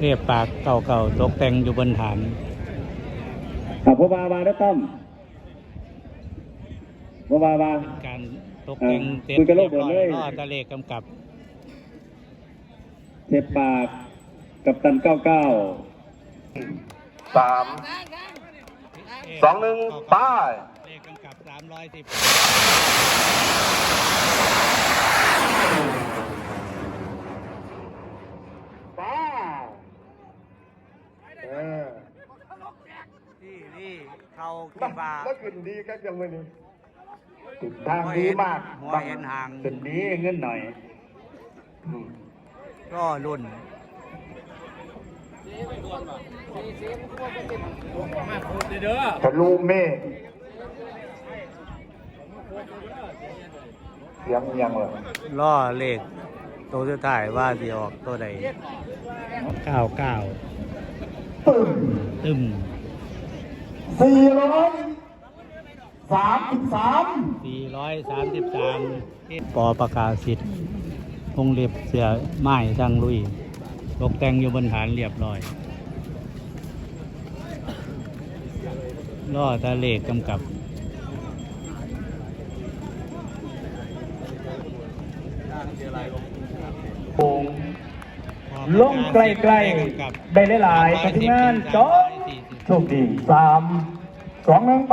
เรียบปากเก่าๆตกแต่งอยู่บนฐานอะพ่อบาวาแล้วต้อมพ่อบาวาการตกแต่งเสร็จคุยกับโลเรีกยบร้อยเบิดเลยรอตะเลกำกับเทปปากกับตันเก้าเก้าสามสองหนึ่งไป้ายเลขกำกับสามร้อยสิบ ป้าเออ ที่นี่ เขาคิดว่าแล้วขึ้นดีก็ยังไม่นี่ติดทางดีมากหัวเห็นห่างเป็นดีเงินหน่อยอืมก็รุ่นทะลุเมฆเสียงยังเลยล่อเลขตัวสุดท้ายว่าสิออกตัวใดเก้าเก้าตึ้มตึม สี่ร้อยสามสิบสามสี่ร้อยสามสิบสามปอประกาศสิทธิ์วงเล็บเสือไม้ทั้งลุยตกแต่งอยู่บนฐานเรียบร้อยล่อตะเลขกำกับโป่งลงไกลๆได้หลายๆปฏิงานจอ โชคดีสามสองหนึ่งไป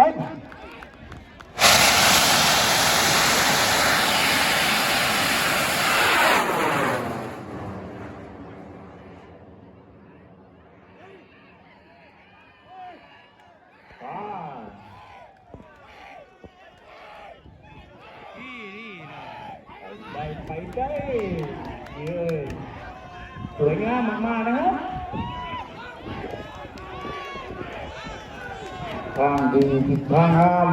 ไปไปได้เย้ยสวยงามมากๆนะครับ ทางดีทิศทางงาม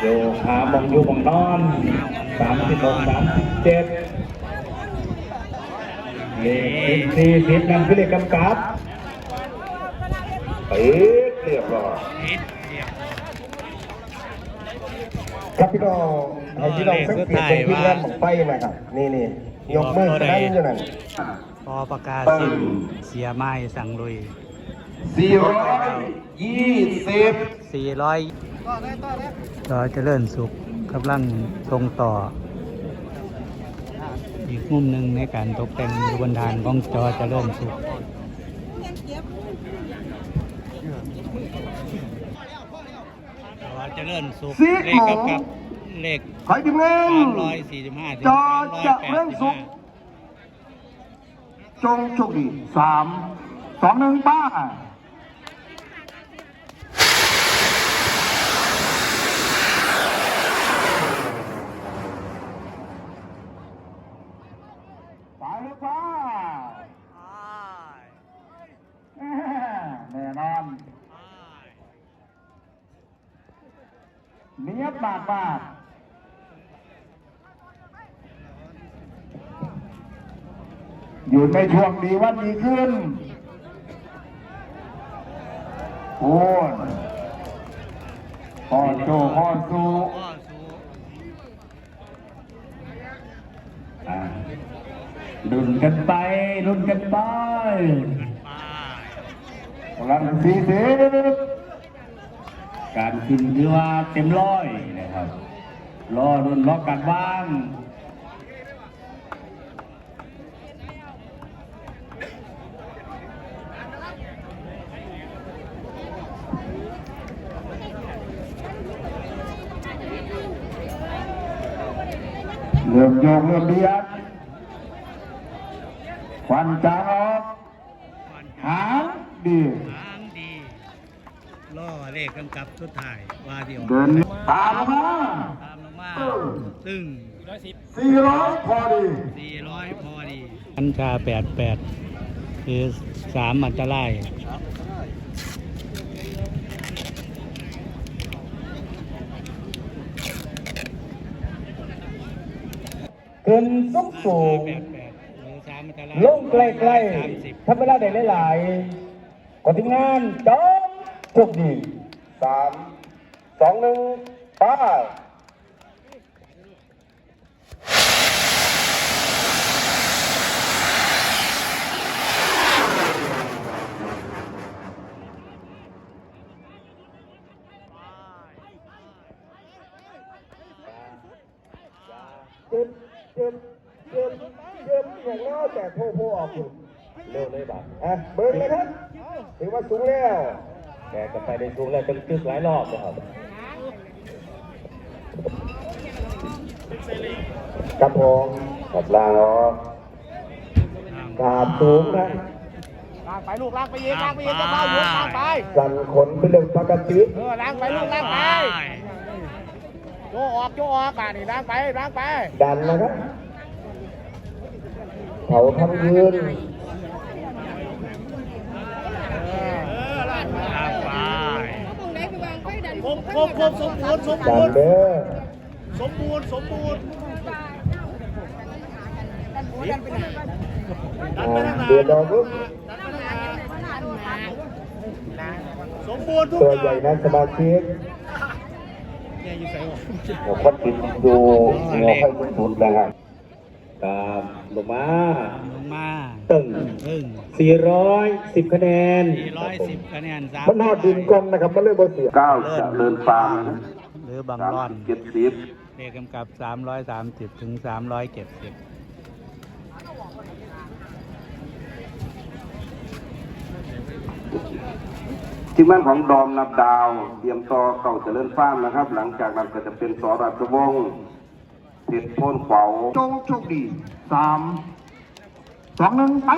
โยขามองอยู่มองนอนสามสิบหกสามสิบเจ็ดเลขสี่สิบนั่นคือเลขกำกับเอ๊ะเรียบร้อย ครับพี่น้องให้พี่น้องสังเกตตรงที่แล่นของไฟนะครับ นี่นี่ยกมือกันนั่นอยู่นั่นพอประกาศสิทธิ์เสียไม้สั่งลุยสี่ร้อยยี่สิบสี่ร้อยจอเจริญสุขกำลังทรงต่อ อีกมุมหนึ่งในการตกแต่งอยู่บนฐานของจอเจริญสุขจอ เจริญสุขเลขกับกับเลขขายทีมงานสามร้อยสี่สิบห้าถึงจอสามร้อยจะแปเร่ดงสิบสุห้าขจงโชคดีสามสองหนึ่งป้า สายลูกป้าแน่นอน เนียบบาดบาดอยู่ในช่วงดีวันดีขึ้น โอ้ยพอโจพอสูข้อสูอ่าดุนกันไปดุนกันไปไปกำลังสี่สิบ การขึ้นคือว่าเต็มร้อยนะครับรอรุ่นรอการว่างเริ่มโยงเริ่มเบียดควันจางออกก่อนหางดีทางดี เลขกำกับสุดท้ายว่าที่ออกเดินตามมาตามลงมาตึงสี่ร้อยพอดีสี่ร้อยพอดีกัญชาแปดแปดคือสามอันตรายขึ้นสูงสูงแปดแปดหรือสามอันตรายลงใกล้สามสิบๆทำเวลาได้หลายๆกดทีมงานจอมโชคดี สามสองหนึ่งไปเจ็บเจ็บเจ็บเจ็บอย่างน้อยแต่โพโพออกอยู่เร็วเลยบัดอะเบิร์นเลยครับถือว่าสูงแล้ว แกก็ไปได้สูงแล้วจนตึกหลายรอบนะครับครับผมกับลางออกกราบสูงนะลากไปลูกลากไปเองลากไปเองจะมาหยุดลากไปสั่นขนเป็นเรื่องปกติเออลากไปลูกลากไปโจออกโจออกป่านี่ลากไปลากไปดันนะครับเขาทำยืน ลากไป ครบครบครบสมบูรณ์สมดับูนรณ์เด้อสมบูรณ์สมบูรณ์อ่าเดือดดอกลูกสมบูรณ์ทุกตัวอใหญ่ย่างนะสมาชิกผมก็ติดดูหัวไฟสุดๆนะครับ ครับลงมาลงมาตึงตึง410 คะแนน410คะแนนสามมันนอดดินกลมนะครับมันเลยบ่เสียเก้าเจะเลินฟาร์มหรือบางสามร่อนสิบเจ็ดสิบเลขกำกับ 330 ถึง 370ที่มั่นของดอมนับดาว เตรียมต่อเก่าเจะเลินฟาร์มนะครับ หลังจากนั้นก็จะเป็นสอราชวงศ์ เพชรโพนเขวาจงโชคดีสามสองหนึ่งไป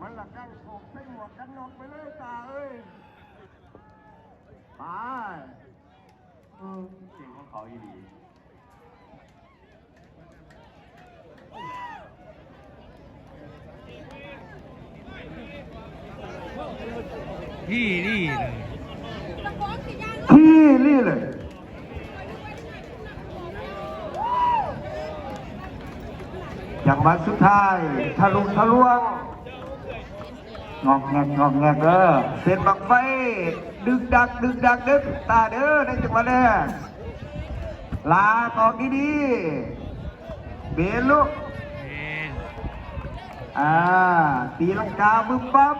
มันหลักได้ถูกใส่หมวกันนอกไปเลยตาเอ้ยไปอืมเก่งของเขาอีดีนี่เลย ที่นี่เลยจังหวัดสุดท้ายทะลุทะลวง งอกแงกงอกแงกเด้อเส้นบังไฟ ดึกดัก ดึกดักดึกตาเด้อในจังหวัดแรกลาตอกดีๆเบนลูกเป็นอ่าตีลังกาบึ้มปั๊บ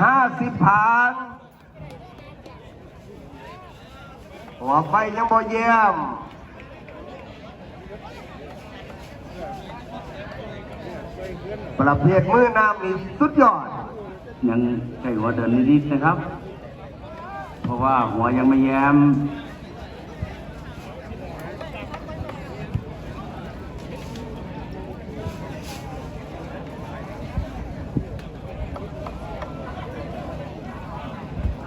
ห้าสิบผ่าน หัวไฟยังบ่เยี่ยมประเภทมือน้ำนี่สุดยอด ยังใส่หัวเดินนิดๆนะครับ เพราะว่าหัวยังไม่แย้ม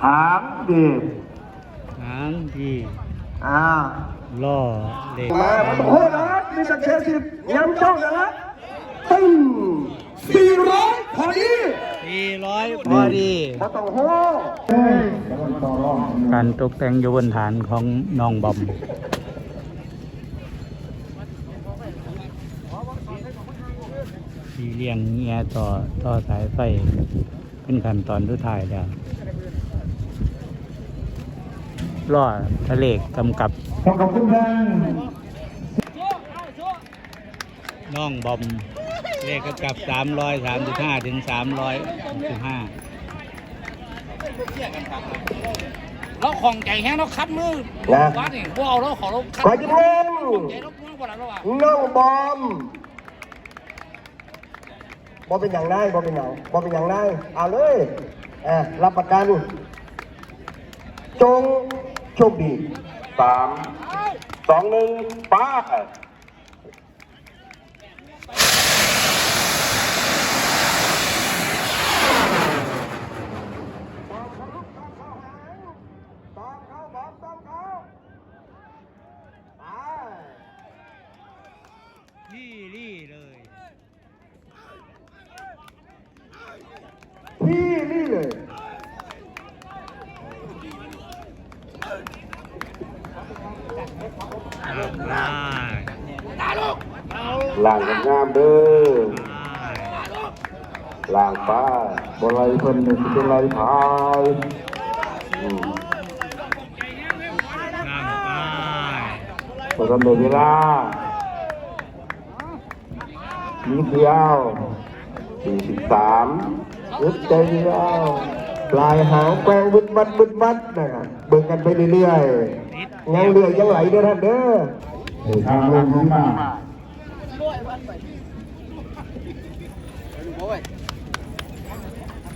หางดีหางที่ อ่าล่อเลขมาโอ้โหนะมีสักเชสิบย้ำจ้องนะนะตึ้งสี่ร้อยพอดี400พอดีพอต้องโหการตกแต่งอยู่บนฐานของน้องบอมที่เลี้ยงเงียต่อต่อสายไฟเป็นขั้นตอนสุดท้ายแล้ว ล่อทะเลกกำกับขอบคุณท่านน้องบอมเลขกำกับ335ถึง365เราของใจแห้งเราคัดมือนะวัดนี่พวกเอาเราขอเราคัดขอยิ้มเล่นใจเรามือก่อนแล้วอะน้องบอมบอเป็นอย่างไรบอเป็นอย่างบอเป็นอย่างไรเอาเลยอะรับประกันจง โชคดีสามสองหนึ่งป้ามเขาบอมตามเขาไป ที่นี่เลย ที่นี่เลย ได้ ล่างงามเด้อล่างป้าบอลไรเพิ่นเนี่ยสิเป็นไรพายอืมงามไปเปิดกำเวลานิดเดียวสี่สิบสามยึดใจเดียวปลายหางแปลงบึดบัดบึดบัดนะครับเบิ่งกันไปเรื่อยๆยังเรือยังไหลเด้อท่านเด้อทางลงขึ้นมา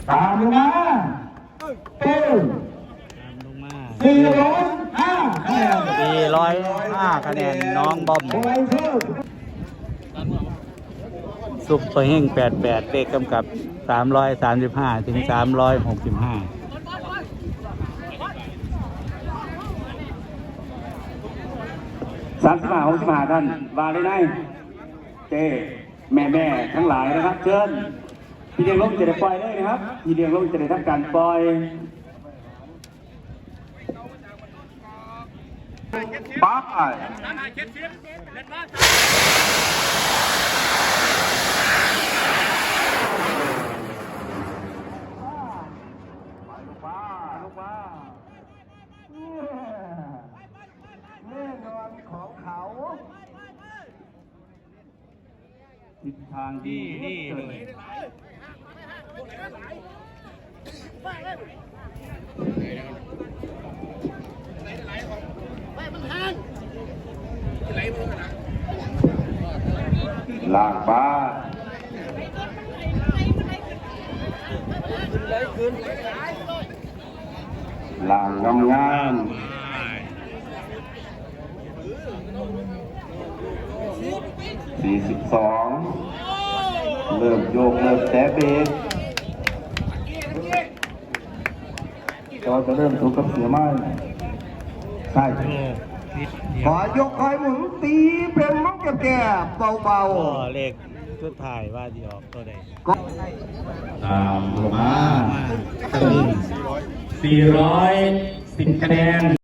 ตามลงมาเป็นสี่ร้อยห้าคะแนนสี่ร้อยห้าคะแนนน้องบอมซุปเปอร์เฮงแปดแปดเลขกำกับสามร้อยสามสิบห้าถึงสามร้อยหกสิบห้าสามสิบห้าหกสิบห้าท่านวาเลยนาย เจแม่แม่ทั้งหลายนะครับ เชิญพี่เลี้ยงลงจะได้ปล่อยเลยนะครับพี่เลี้ยงลงจะได้ทำการปล่อยป้า แน่นอนของเขา ทิศทางดีนี่เลยลางป้าล่างงามงามสี่สิบสอง เริ่มโยกเริ่มแตะเบรกเราจะเริ่มถูกกับเสือไม้ใช่โอ้นิดเดียขวอยกคอยหมุนตีเป็นมังแก่แก่เบาก็เลขชุดถ่ายว่าดีออกตัวใดๆก็ตามลงมามา410คะแนน